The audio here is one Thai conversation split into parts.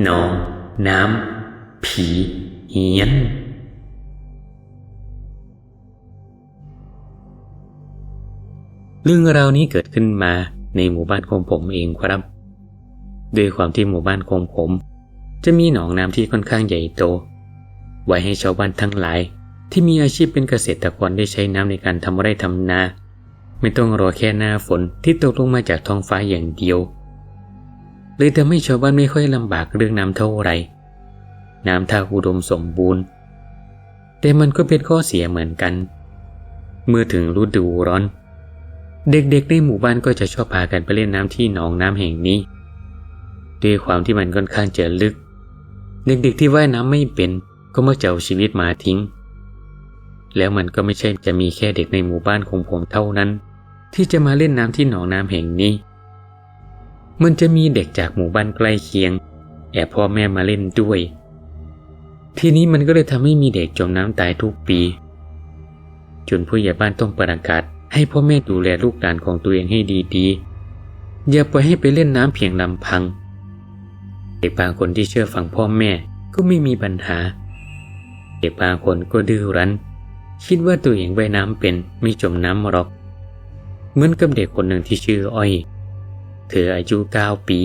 หนองน้ำ ผีเฮียน เรื่องราวนี้เกิดขึ้นมาในหมู่บ้านของผมเองครับด้วยความที่หมู่บ้านของผม จะมีหนองน้ำที่ค่อนข้างใหญ่โต ไว้ให้ชาวบ้านทั้งหลาย ที่มีอาชีพเป็นเกษตรกรได้ใช้น้ำในการทำไร่ทำนา ไม่ต้องรอแค่หน้าฝนที่ตกลงมาจากท้องฟ้าอย่างเดียว เลยทำให้ชาวบ้านไม่ค่อยลำบากเรื่องน้ำเท่าไร น้ำท่าอุดมสมบูรณ์ แต่มันก็เป็นข้อเสียเหมือนกัน เมื่อถึงฤดูร้อน เด็กๆในหมู่บ้านก็จะชอบพากันไปเล่นน้ำที่หนองน้ำแห่งนี้ ด้วยความที่มันค่อนข้างจะลึก เด็กๆที่ว่ายน้ำไม่เป็นก็มักจะเอาชีวิตมาทิ้ง แล้วมันก็ไม่ใช่จะมีแค่เด็กในหมู่บ้านของผมเท่านั้น ที่จะมาเล่นน้ำที่หนองน้ำแห่งนี้ มันจะมีเด็กจากหมู่บ้านใกล้เคียง แอบพ่อแม่มาเล่นด้วย ทีนี้มันก็เลยทำให้มีเด็กจมน้ำตายทุกปี จนผู้ใหญ่บ้านต้องประกาศให้พ่อแม่ดูแลลูกหลานของตัวเองให้ดีๆ อย่าปล่อยให้ไปเล่นน้ำเพียงลำพัง เด็กบางคนที่เชื่อฟังพ่อแม่ก็ไม่มีปัญหา เด็กบางคนก็ดื้อรั้น คิดว่าตัวเองว่ายน้ำเป็นไม่จมน้ำหรอก เหมือนกับเด็กคนหนึ่งที่ชื่ออ้อย เธออายุเก้าปี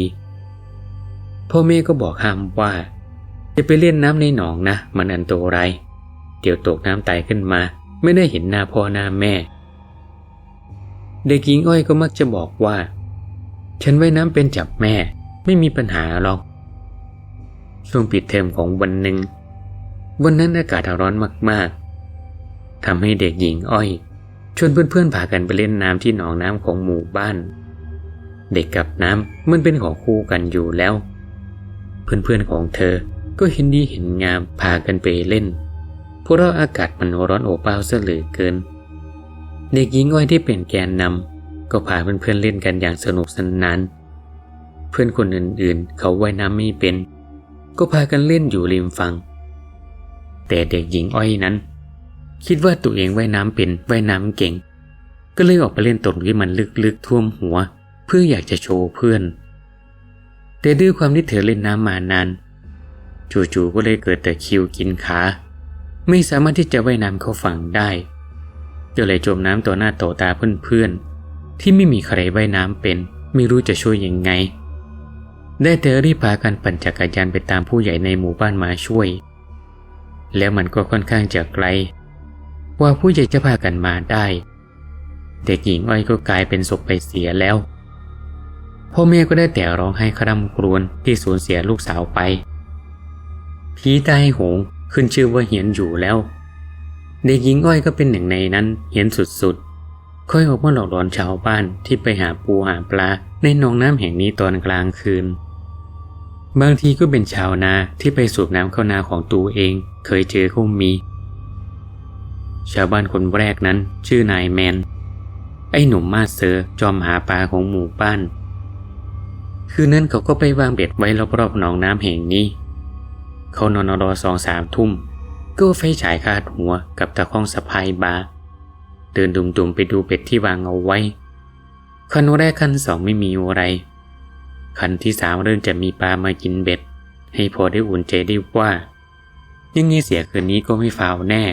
พ่อแม่ก็บอกห้ามว่า จะไปเล่นน้ำในหนองนะ มันอันตรายเดี๋ยวตกน้ำตายขึ้นมา ไม่ได้เห็นหน้าพ่อหน้าแม่ เด็กหญิงอ้อยก็มักจะบอกว่า ฉันว่ายน้ำเป็นจับแม่ ไม่มีปัญหาหรอก ช่วงปิดเทอมของวันหนึ่ง วันนั้นอากาศร้อนมากๆทำให้เด็กหญิงอ้อยชวนเพื่อนๆพากันไปเล่นน้ำที่หนองน้ำของหมู่บ้าน เด็กกับน้ำมันเป็นของคู่กันอยู่แล้ว เพื่อนๆของเธอก็เห็นดีเห็นงามพากันไปเล่นเพราะอากาศมันร้อนโอบอ้าวเสยเหลือเกิน เด็กหญิงอ้อยที่เป็นแกนนำก็พาเพื่อนๆเล่นกันอย่างสนุกสนาน เพื่อนคนอื่นๆ เขาว่ายน้ำไม่เป็น ก็พากันเล่นอยู่ริมฝั่งแต่เด็กหญิงอ้อยนั้น คิดว่าตัวเองว่ายน้ำเป็นว่ายน้ำเก่ง ก็เลยออกไปเล่นตรงที่มันลึกๆท่วมหัว เพื่ออยากจะโชว์เพื่อน แต่ด้วยความที่เธอเล่นน้ำมานานจู่ๆก็เลยเกิดแต่คิวกินขาไม่สามารถที่จะว่ายน้ำเข้าฝั่งได้ก็เลยจมน้ำต่อหน้าต่อตาเพื่อนๆที่ไม่มีใครว่ายน้ำเป็น ไม่รู้จะช่วยยังไง ได้แต่รีบพากันปั่นจักรยานไปตามผู้ใหญ่ในหมู่บ้านมาช่วย แล้วมันก็ค่อนข้างจะไกล ว่าผู้ใหญ่จะพากันมาได้ เด็กหญิงอ้อยก็กลายเป็นศพไปเสียแล้ว พ่อแม่ก็ได้แต่ร้องไห้คร่ำครวญที่สูญเสียลูกสาวไป ผีตายโหงขึ้นชื่อว่าเหียนอยู่แล้ว เด็กหญิงอ้อยก็เป็นหนึ่งในนั้นเหียนสุดๆ ค่อยออกมาหลอกหลอนชาวบ้านที่ไปหาปูหาปลาในหนองน้ำแห่งนี้ตอนกลางคืน บางทีก็เป็นชาวนาที่ไปสูบน้ำเข้านาของตัวเอง เคยเจอเขามี ชาวบ้านคนแรกนั้นชื่อนายแมน ไอ้หนุ่มมาเซอร์จอมหาปลาของหมู่บ้าน คืนนั้นเขาก็ไปวางเบ็ดไว้รอบๆหนองน้ำแห่งนี้ เขานอนรอสองสามทุ่ม ก็ไฟฉายคาดหัวกับตะข้องสะพายบาเดินดุมๆไปดูเบ็ดที่วางเอาไว้ คันแรกคันสองไม่มีอะไร คันที่สามเริ่มจะมีปลามากินเบ็ด ให้พอได้อุ่นใจได้ว่า ยังไงเสียคืนนี้ก็ไม่ฟาวแน่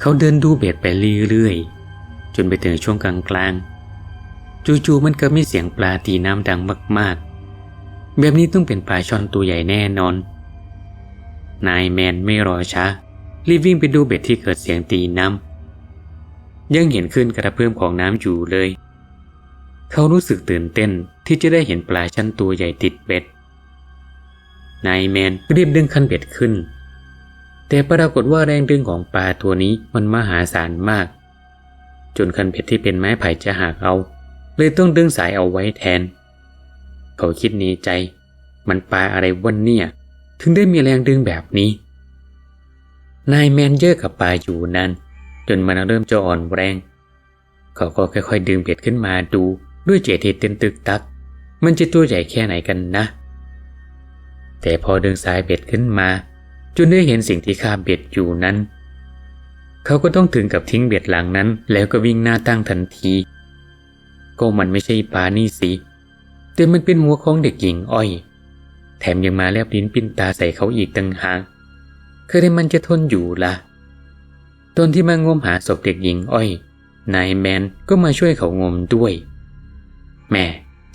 เขาเดินดูเบ็ดไปเรื่อยๆจนไปถึงช่วงกลางๆ จู่ๆมันก็มีเสียงปลาตีน้ำดังมากๆ แบบนี้ต้องเป็นปลาช่อนตัวใหญ่แน่นอน นายแมนไม่รอช้า รีบวิ่งไปดูเบ็ดที่เกิดเสียงตีน้ำยังเห็นขึ้นกระเพื่อมของน้ำอยู่เลย เขารู้สึกตื่นเต้นที่จะได้เห็นปลาชั้นตัวใหญ่ติดเบ็ด นายแมนรีบดึงคันเบ็ดขึ้น แต่ปรากฏว่าแรงดึงของปลาตัวนี้มันมหาศาลมาก จนคันเบ็ดที่เป็นไม้ไผ่จะหักเอา เลยต้องดึงสายเอาไว้แทน เขาคิดในใจ มันปลาอะไรวันเนี่ย ถึงได้มีแรงดึงแบบนี้ นายแมนเยอะกับปลาอยู่นั้น จนมันเริ่มจะอ่อนแรง เขาก็ค่อยๆดึงเบ็ดขึ้นมาดูด้วยเจตเต้นตึกตัก มันจะตัวใหญ่แค่ไหนกันนะ แต่พอดึงสายเบ็ดขึ้นมาจนได้เห็นสิ่งที่คาบเบ็ดอยู่นั้น เขาก็ต้องถึงกับทิ้งเบ็ดหลังนั้น แล้วก็วิ่งหน้าตั้งทันที ก็มันไม่ใช่ปานี่สิ แต่มันเป็นหัวของเด็กหญิงอ้อย แถมยังมาแลบลิ้นปิ้นตาใส่เขาอีกตั้งหากคือได้มันจะทนอยู่ละ่ะ ตอนที่มางมหาศพเด็กหญิงอ้อย นายแมนก็มาช่วยเขางมด้วย แม่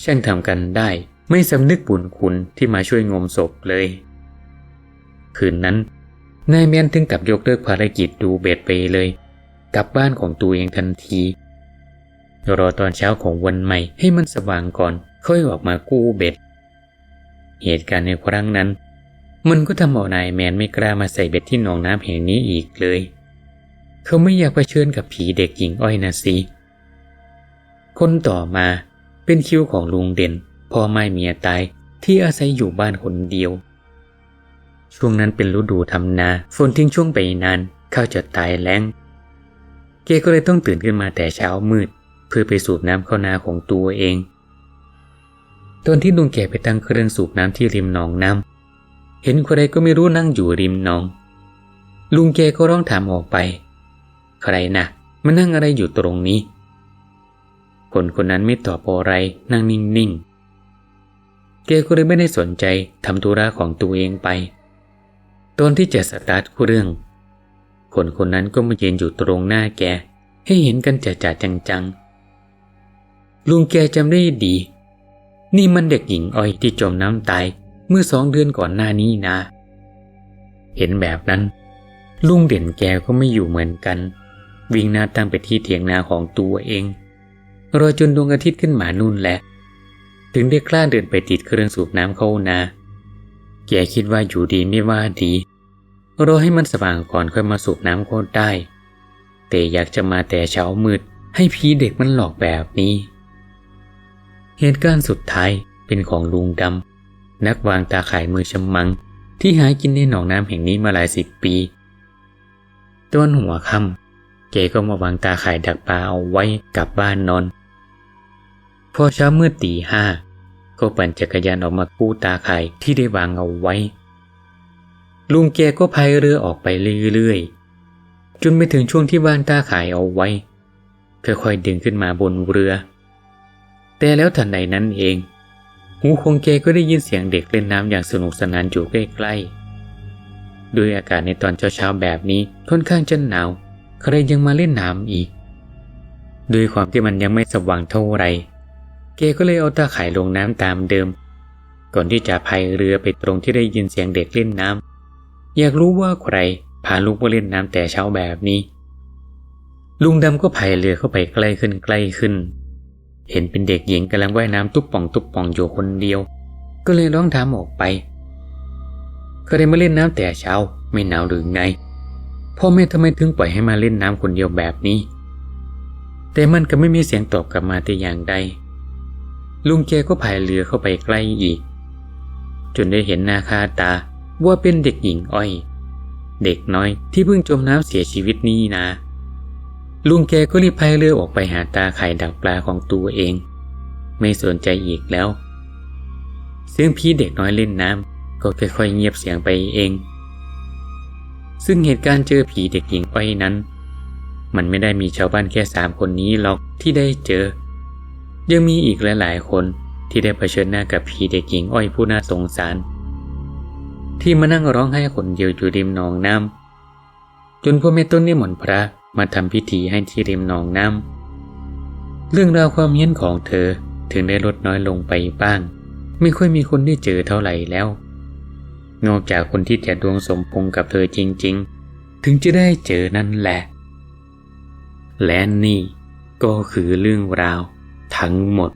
ช่างทำกันได้ไม่สำนึกบุญคุณที่มาช่วยงมศพเลย คืนนั้น นายแมนถึงกับยกเลิกภารกิจดูเบ็ดไปเลย กลับบ้านของตัวเองทันที รอตอนเช้าของวันใหม่ให้มันสว่างก่อนค่อยออกมากู้เบ็ด เหตุการณ์ในครั้งนั้น มันก็ทำเอานายแมนไม่กล้ามาใส่เบ็ดที่หนองน้ำแห่งนี้อีกเลย เขาไม่อยากเผชิญกับผีเด็กหญิงอ้อยนะสิคนต่อมาเป็นคิวของลุงเด่นพ่อไม่เมียตายที่อาศัยอยู่บ้านคนเดียว ช่วงนั้นเป็นฤดูทำนาฝนทิ้งช่วงไปนานข้าวจะตายแล้ง เกก็เลยต้องตื่นขึ้นมาแต่เช้ามืด เพื่อไปสูบน้ำเข้านาของตัวเอง ตอนที่ลุงแกไปตั้งเครื่องสูบน้ำที่ริมหนองน้ำเห็นใครก็ไม่รู้นั่งอยู่ริมหนอง ลุงแกก็ร้องถามออกไป ใครนะมานั่งอะไรอยู่ตรงนี้คนคนนั้นไม่ตอบอะไรนั่งนิ่งๆ แกก็เลยไม่ได้สนใจทำธุระของตัวเองไป ตอนที่จะสตาร์ทเครื่อง คนคนนั้นก็มายืนอยู่ตรงหน้าแก ให้เห็นกันจ่าจังๆ ลุงแกจำได้ดี นี่มันเด็กหญิงอ้อยที่จมน้ำตายเมื่อสองเดือนก่อนหน้านี้นะ เห็นแบบนั้น ลุงเด่นแกก็ไม่อยู่เหมือนกัน วิ่งหน้าตั้งไปที่เถียงนาของตัวเอง รอจนดวงอาทิตย์ขึ้นมานู่นแหละ ถึงได้กล้าเดินไปติดเครื่องสูบน้ำเข้านา แกคิดว่าอยู่ดีไม่ว่าดีรอให้มันสว่างก่อนค่อยมาสูบน้ำก็ได้ แต่อยากจะมาแต่เช้ามืดให้ผีเด็กมันหลอกแบบนี้ เหตุการณ์สุดท้ายเป็นของลุงดำ นักวางตาข่ายมือชำมัง ที่หากินในหนองน้ำแห่งนี้มาหลายสิบปีตอนหัวค่ำแกก็มาวางตาข่ายดักปลาเอาไว้กลับบ้านนอน พอเช้ามืดตีห้าก็ปั่นจักรยานออกมากู้ตาข่ายที่ได้วางเอาไว้ ลุงแกก็พายเรือออกไปเรื่อยๆ จนไปถึงช่วงที่บ้านตาข่ายเอาไว้ค่อยๆดึงขึ้นมาบนเรือ แต่แล้วทันใดนั้นเอง หูคงแกก็ได้ยินเสียงเด็กเล่นน้ำอย่างสนุกสนานอยู่ใกล้ๆด้วยอากาศในตอนเช้าๆแบบนี้ค่อนข้างจะหนาว ใครยังมาเล่นน้ำอีก ด้วยความที่มันยังไม่สว่างเท่าไร เกก็เลยเอาตาข่ายลงน้ำตามเดิม ก่อนที่จะพายเรือไปตรงที่ได้ยินเสียงเด็กเล่นน้ำอยากรู้ว่าใครพาลูกมาเล่นน้ำแต่เช้าแบบนี้ ลุงดำก็พายเรือเข้าไปใกล้ขึ้นใกล้ขึ้น เห็นเป็นเด็กหญิงกำลังว่ายน้ำตุ๊บป่องตุ๊บป่องอยู่คนเดียว ก็เลยร้องถามออกไปเคยมาเล่นน้ำแต่เช้า ไม่หนาวหรือไง พ่อแม่ทำไมถึงปล่อยให้มาเล่นน้ำคนเดียวแบบนี้ แต่มันก็ไม่มีเสียงตอบกลับมาแต่อย่างใด ลุงแกก็พายเรือเข้าไปใกล้อีก จนได้เห็นหน้าคาตาว่าเป็นเด็กหญิงอ้อย เด็กน้อยที่เพิ่งจมน้ำเสียชีวิตนี้นะ ลุงแกก็รีบพายเรือออกไปหาตาไข่ดักปลาของตัวเอง ไม่สนใจอีกแล้วเสียงพี่เด็กน้อยเล่นน้ำก็ค่อยๆเงียบเสียงไปเอง ซึ่งเหตุการณ์เจอผีเด็กหญิงอ้อยนั้น มันไม่ได้มีชาวบ้านแค่สามคนนี้หรอกที่ได้เจอ ยังมีอีกหลายๆคนที่ได้เผชิญหน้ากับผีเด็กหญิงอ้อยผู้น่าสงสาร ที่มานั่งร้องไห้คนเดียวอยู่ริมหนองน้ำจนพ่อแม่ต้นนิมนต์พระ มาทำพิธีให้ที่ริมหนองน้ำเรื่องราวความเฮี้ยนของเธอถึงได้ลดน้อยลงไปบ้าง ไม่ค่อยมีคนได้เจอเท่าไหร่แล้ว นอกจากคนที่จะดวงสมพงกับเธอจริง ๆ ถึงจะได้เจอนั่นแหละ และนี่ก็คือเรื่องราวทั้งหมด